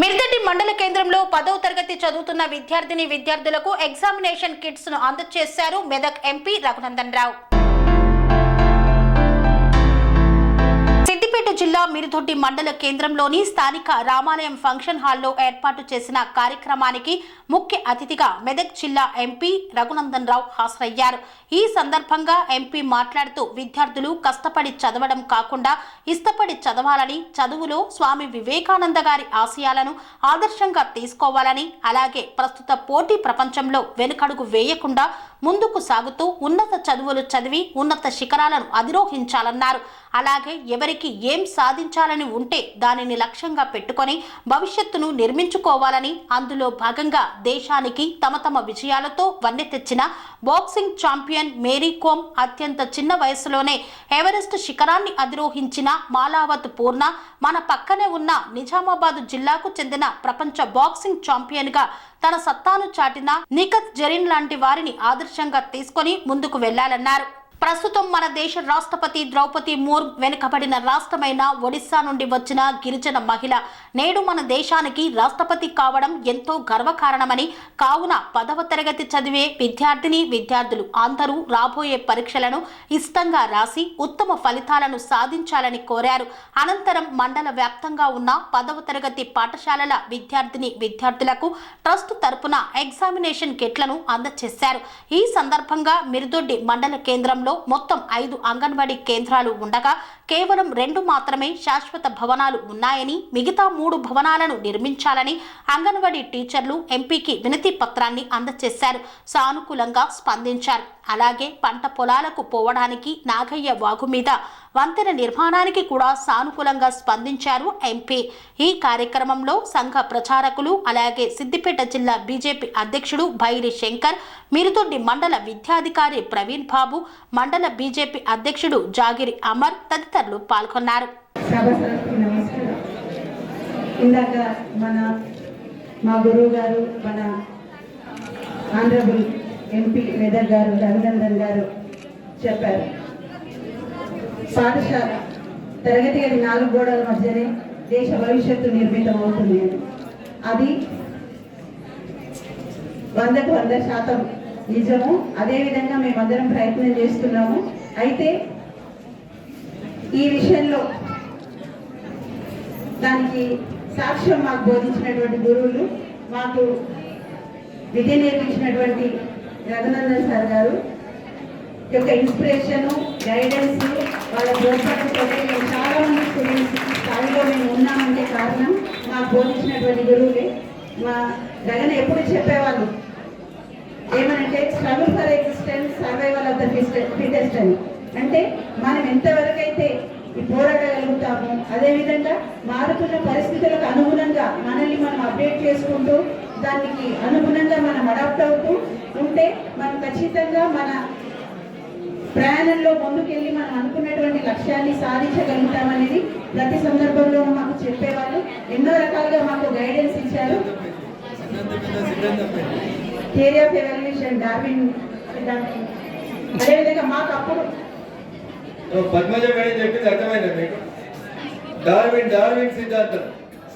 మిర్దటి మండల కేంద్రంలో పదవ తరగతి చదువుతున్న విద్యార్థిని విద్యార్థులకు ఎగ్జామినేషన్ కిట్స్ను అందజేశారు మెదక్ ఎంపీ రఘునందన్ రావు. సిద్దిపేట జిల్లా మిరుదొడ్డి మండల కేంద్రంలోని స్థానిక రామాలయం ఫంక్షన్ హాల్లో ఏర్పాటు చేసిన కార్యక్రమానికి ముఖ్య అతిథిగా మెదక్ జిల్లా ఎంపీ రఘునందన్ రావు హాజరయ్యారు. ఈ సందర్భంగా ఎంపీ మాట్లాడుతూ విద్యార్థులు కష్టపడి చదవడం కాకుండా ఇష్టపడి చదవాలని చదువులో స్వామి వివేకానంద గారి ఆశయాలను ఆదర్శంగా తీసుకోవాలని అలాగే ప్రస్తుత పోటీ ప్రపంచంలో వెనుకడుగు వేయకుండా ముందుకు సాగుతూ ఉన్నత చదువులు చదివి ఉన్నత శిఖరాలను అధిరోహించాలన్నారు. అలాగే ఎవరికి ఏం సాధించాలని ఉంటే దానిని లక్ష్యంగా పెట్టుకొని భవిష్యత్తును నిర్మించుకోవాలని అందులో భాగంగా దేశానికి తమ తమ విజయాలతో వన్నె తెచ్చిన బాక్సింగ్ ఛాంపియన్ మేరీ కోమ్ అత్యంత చిన్న వయసులోనే ఎవరెస్ట్ శిఖరాన్ని అధిరోహించిన మాలావత్ పూర్ణ మన పక్కనే ఉన్న నిజామాబాద్ జిల్లాకు చెందిన ప్రపంచ బాక్సింగ్ ఛాంపియన్గా తన సత్తాను చాటిన నిఖత్ జరీన్ లాంటి వారిని ఆదర్శంగా తీసుకొని ముందుకు వెళ్ళాలన్నారు ప్రస్తుతం మన దేశ రాష్ట్రపతి ద్రౌపది ముర్ము వెనుకబడిన రాష్ట్రమైన ఒడిశా నుండి వచ్చిన గిరిజన మహిళ. నేడు మన దేశానికి రాష్ట్రపతి కావడం ఎంతో గర్వకారణమని కావున పదవ తరగతి చదివే విద్యార్థిని విద్యార్థులు అందరూ రాబోయే పరీక్షలను ఇష్టంగా రాసి ఉత్తమ ఫలితాలను సాధించాలని కోరారు. అనంతరం మండల వ్యాప్తంగా ఉన్న పదవ తరగతి పాఠశాలల విద్యార్థిని విద్యార్థులకు ట్రస్ట్ తరపున ఎగ్జామినేషన్ కిట్లను అందజేశారు ఈ సందర్భంగా మిరుదొడ్డి మండల కేంద్రంలో మొత్తం ఐదు అంగన్వాడీ కేంద్రాలు ఉండగా కేవలం రెండు మాత్రమే శాశ్వత భవనాలు ఉన్నాయని మిగతా మూడు భవనాలను నిర్మించాలని అంగన్వాడీ టీచర్లు ఎంపీకి వినతి పత్రాన్ని అందజేశారు. సానుకూలంగా స్పందించారు. అలాగే పంట పొలాలకు పోవడానికి నాగయ్య వాగు మీద వంతెన నిర్మాణానికి కూడా సానుకూలంగా స్పందించారు ఎంపీ. ఈ కార్యక్రమంలో సంఘ ప్రచారకులు అలాగే సిద్దిపేట జిల్లా బీజేపీ అధ్యక్షుడు భైరి శంకర్ మిరుతొడ్డి మండల విద్యాధికారి ప్రవీణ్ బాబు మండల బీజేపీ అధ్యక్షుడు జాగిరి అమర్ తదితరులు పాల్గొన్నారు. ఇందాక మన మా గురువు గారు మన ఆంధ్రప్రదేశ్ ఎంపీ మెదక్ గారు రఘునందన్ గారు చెప్పారు. పాఠశాల తరగతి గది నాలుగు గోడల మధ్యనే దేశ భవిష్యత్తు నిర్మితం అవుతుంది అని అది వందకు వంద శాతం నిజము. అదేవిధంగా మేమందరం ప్రయత్నం చేస్తున్నాము. అయితే ఈ విషయంలో దానికి సాక్ష్యం మాకు బోధించినటువంటి గురువులు మాకు విద్య నేర్పించినటువంటి రఘునందన్ సార్ గారు యొక్క ఇన్స్పిరేషన్ గైడెన్స్ వాళ్ళ ప్రోత్సాహంతో మేము చాలా మంది స్టూడెంట్స్ స్థాయిలో మేము ఉన్నామంటే కారణం మాకు బోధించినటువంటి గురువులే. మా గగన్ ఎప్పుడు చెప్పేవాళ్ళు ఏమనంటే struggle for existence survival of the fittest అని. అంటే మనం ఎంతవరకైతే ఈ పోరాడగలుగుతాము అదేవిధంగా మారుతున్న పరిస్థితులకు అనుగుణంగా మనల్ని మనం అప్డేట్ చేసుకుంటూ దానికి అనుగుణంగా మనం అడాప్ట్ అవుతూ ఉంటే మనం ఖచ్చితంగా మన ప్రయాణంలో ముందుకెళ్ళి మనం అనుకున్నటువంటి లక్ష్యాన్ని సాధించగలుగుతామనేది ప్రతి సందర్భంలో మాకు చెప్పేవాళ్ళు. ఎన్నో రకాలుగా మాకు గైడెన్స్ ఇచ్చారు. థియరీ ఆఫ్ డార్విన్ అదేవిధంగా మాకు అప్పుడు పద్మజ మేడం చెప్పింది అర్థమైందా మీకు? డార్విన్ డార్విన్ సిద్ధాంతం.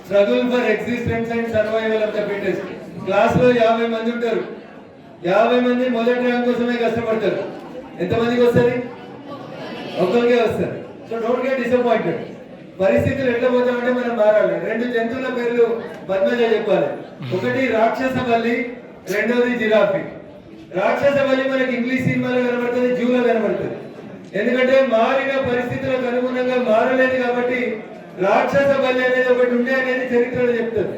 Struggle for existence and survival of the fittest క్లాస్లో యాభై మంది ఉంటారు. యాభై మంది మొదటి ర్యాంక్ కోసమే కష్టపడతారు. ఎంతమందికి వస్తుంది? ఒక్కరికే వస్తారు సో డోంట్ గెట్ డిసప్పాయింటెడ్ పరిస్థితులు ఎట్లా పోతామంటే మనం మారాలి. రెండు జంతువుల పేర్లు పద్మజ చెప్పాలి. ఒకటి రాక్షస బల్లి రెండోది జిరాఫీ. రాక్షస బల్లి మనకి ఇంగ్లీష్ సినిమాలో కనబడుతుంది జూలో కనబడుతుంది. ఎందుకంటే మారిన పరిస్థితులకు అనుగుణంగా మారలేదు కాబట్టి రాక్షస బలి అనేది ఒకటి ఉండే అనేది చరిత్రలో చెప్తుంది.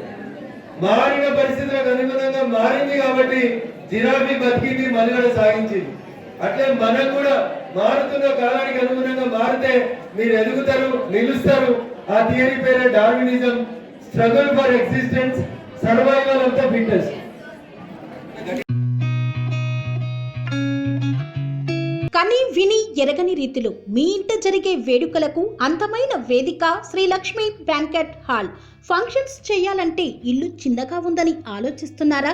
మారిన పరిస్థితులకు అనుగుణంగా మారింది కాబట్టి జిరాబీ బతికింది మనుగడ సాగించింది. అట్లే మనం కూడా మారుతున్న కాలానికి అనుగుణంగా మారితే మీరు ఎదుగుతారు నిలుస్తారు. ఆ థియరీ పేరే Darwinism struggle for existence survival of the fitness. కని విని ఎరగని రీతిలో మీ ఇంట జరిగే వేడుకలకు అందమైన వేదిక Sri Lakshmi banquet hall. Functions చేయాలంటే ఇల్లు చిన్నగా ఉందని ఆలోచిస్తున్నారా?